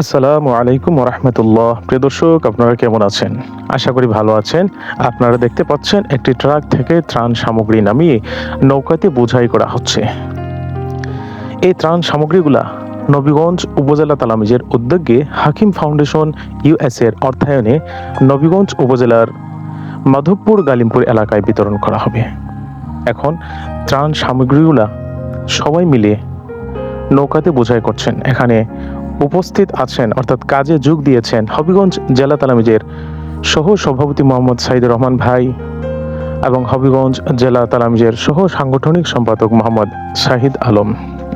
আসসালামু আলাইকুম রহমতুল্লাহ প্রিয় দর্শক, আপনারা কেমন আছেন? আশা করি ভালো আছেন। আপনারা দেখতে পাচ্ছেন একটি ট্রাক থেকে ত্রাণ সামগ্রী নামিয়ে নৌকাতে বোঝাই করা হচ্ছে। এই ত্রাণ সামগ্রীগুলা নবীগঞ্জ উপজেলা তালামিজের উদ্যোগে হাকিম ফাউন্ডেশন ইউএস এর অর্থায়নে নবীগঞ্জ উপজেলার মাধবপুর গালিমপুর এলাকায় বিতরণ করা হবে। এখন ত্রাণ সামগ্রীগুলা সবাই মিলে নৌকাতে বোঝাই করছেন। এখানে উপস্থিত আছেন, অর্থাৎ কাজে যোগ দিয়েছেন হবিগঞ্জ জেলা তালামিজের সহ সভাপতি মোহাম্মদ সাইদুর রহমান ভাই এবং হবিগঞ্জ জেলা তালামিজের সহ সাংগঠনিক সম্পাদক মোহাম্মদ শাহিদ আলম।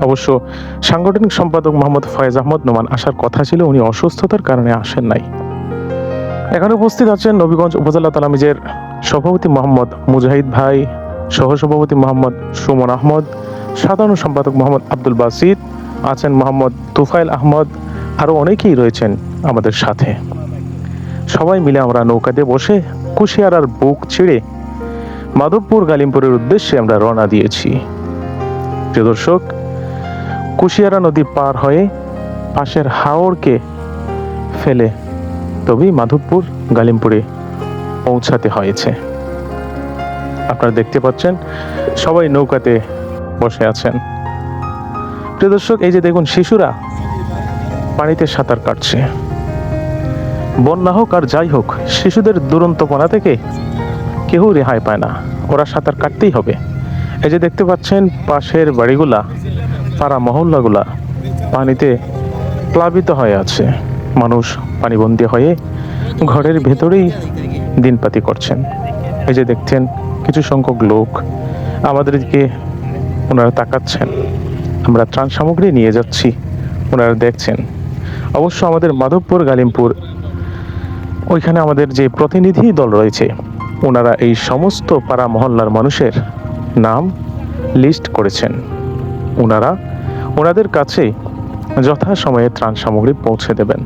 অবশ্য সাংগঠনিক সম্পাদক মোহাম্মদ ফয়েজ আহমদ নোমান আসার কথা ছিল, উনি অসুস্থতার কারণে আসেন নাই। এখানে উপস্থিত আছেন নবীগঞ্জ উপজেলা তালামিজের সভাপতি মোহাম্মদ মুজাহিদ ভাই, সহ সভাপতি মোহাম্মদ সুমন আহমদ, সাধারণ সম্পাদক মোহাম্মদ আব্দুল বাসিদ আছেন মোহাম্মদ তুফাইল আহমদ আরও অনেকেই রয়েছেন আমাদের সাথে। সবাই মিলে আমরা নৌকাতে বসে কুশিয়ারার বুক ছিঁড়ে মাধবপুর গালিমপুরের উদ্দেশ্যে আমরা রওনা দিয়েছি। প্রিয় দর্শক, কুশিয়ারা নদী পার হয়ে পাশের হাওড়কে ফেলে তবেই মাধবপুর গালিমপুরে পৌঁছাতে হয়েছে। আপনারা দেখতে পাচ্ছেন, সবাই নৌকাতে বসে আছেন। প্রিয় দর্শক, এই যে দেখুন শিশুরা পানিতে সাঁতার কাটছে। বন্যা হোক আর যাই হোক, শিশুদের দুরন্তপনা থেকে কেউ রেহাই পায় না। ওরা সাঁতার কাটতেই হবে। এই যে দেখতে পাচ্ছেন, পাশের বাড়িগুলা, পাড়া মহল্লাগুলা পানিতে প্লাবিত হয়ে আছে। মানুষ পানিবন্দী হয়ে ঘরের ভেতরেই দিনপাতি করছেন। এই যে দেখছেন, কিছু সংখ্যক লোক আমাদেরকে ওনারা তাকাচ্ছেন। আমরা ত্রাণ সামগ্রী নিয়ে যাচ্ছি। ওনারা দেখছেন। অবশ্য আমাদের মাধবপুর, গালিমপুর, ওইখানে আমাদের যে প্রতিনিধি দল রয়েছে, ওনারা এই সমস্ত পাড়া মহল্লার মানুষের নাম লিস্ট করেছেন। ওনারা ওনাদের কাছে যথাসময়ে ত্রাণ সামগ্রী পৌঁছে দেবেন।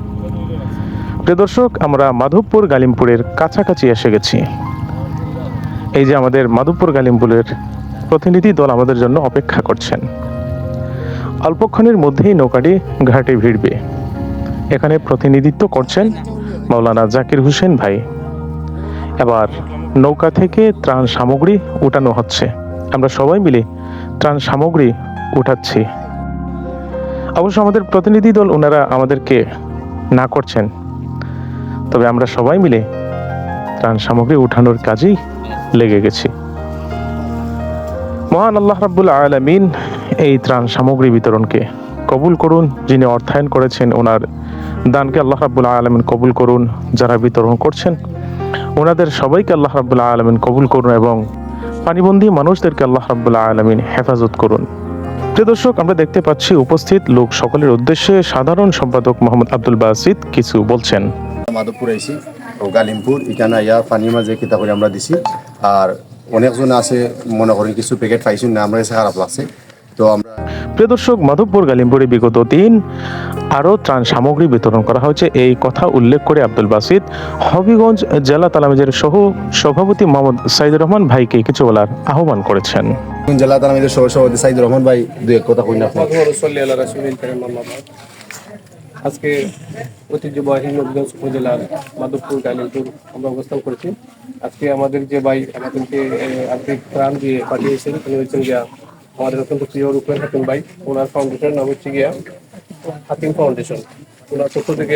প্রিয় দর্শক, আমরা মাধবপুর, গালিমপুরের কাছাকাছি এসে গেছি। এই যে আমাদের মাধবপুর, গালিমপুরের প্রতিনিধি দল আমাদের জন্য অপেক্ষা করছেন। অল্পক্ষণের মধ্যেই নৌকাটি ঘাটে ভিড়বে। এখানে প্রতিনিধিত্ব করছেন মাওলানা জাকির হোসেন ভাই। এবার নৌকা থেকে ত্রাণ সামগ্রী উঠানো হচ্ছে। আমরা সবাই মিলে ত্রাণ সামগ্রী উঠাচ্ছি। অবশ্য আমাদের প্রতিনিধি দল ওনারা আমাদেরকে না করছেন। তবে আমরা সবাই মিলে ত্রাণ সামগ্রী উঠানোর কাজেই লেগে গেছি। মহান আল্লাহ রাব্বুল আলামিন এই ত্রাণ সামগ্রী বিতরণকে কবুল করুন, যিনি অর্থায়ন করেছেন ওনার দানকে আল্লাহ রাব্বুল আলামিন কবুল করুন, যারা বিতরণ করছেন। ওনাদের সবাইকে আল্লাহ রাব্বুল আলামিন কবুল করুন এবং পানিবন্দী মানুষদেরকে আল্লাহ রাব্বুল আলামিন হেফাজত করুন। প্রিয় দর্শক, আমরা দেখতে পাচ্ছি উপস্থিত লোক সকলের উদ্দেশ্যে সাধারণ সম্পাদক মোহাম্মদ আব্দুল বাসিদ কিছু বলছেন। মাধবপুর আইসি ও গালিমপুর, এখানে আইয়া পানির মাঝে কিতা করে আমরা দিছি। আর অনেকজন আছে, মনে করেন কিছু প্যাকেট পাইছি না, আমরা খারাপ লাগছে। তো আমরা প্রিয় দর্শক মাধবপুর গালিমপুরে বিগত দিন আরও ত্রাণ সামগ্রী বিতরণ করা হয়েছে। এই কথা উল্লেখ করে আব্দুল বাসিদ হবিগঞ্জ জেলা তালামিজের সহ সভাপতি মোহাম্মদ সাইদুর রহমান ভাইকে কিছু বলার আহ্বান করেছেন। জেলা তালামিদের সহ সভাপতি সাইদুর রহমান ভাই দুই এক কথা কইনা আজকে ঐতিহ্যবাহী নবীগঞ্জ উপজেলার মাধবপুর গাইলিনপুর আমরা অবস্থান করেছি। আজকে আমাদের যে ভাই আমাদেরকে আর্থিক ত্রাণ দিয়ে পাঠিয়েছেন তিনি হচ্ছেন আমাদের অত্যন্ত প্রিয় রূপেন হাকিম ভাই, ওনার ফাউন্ডেশন নাম হচ্ছে গিয়া হাকিম ফাউন্ডেশন ওনার পক্ষ থেকে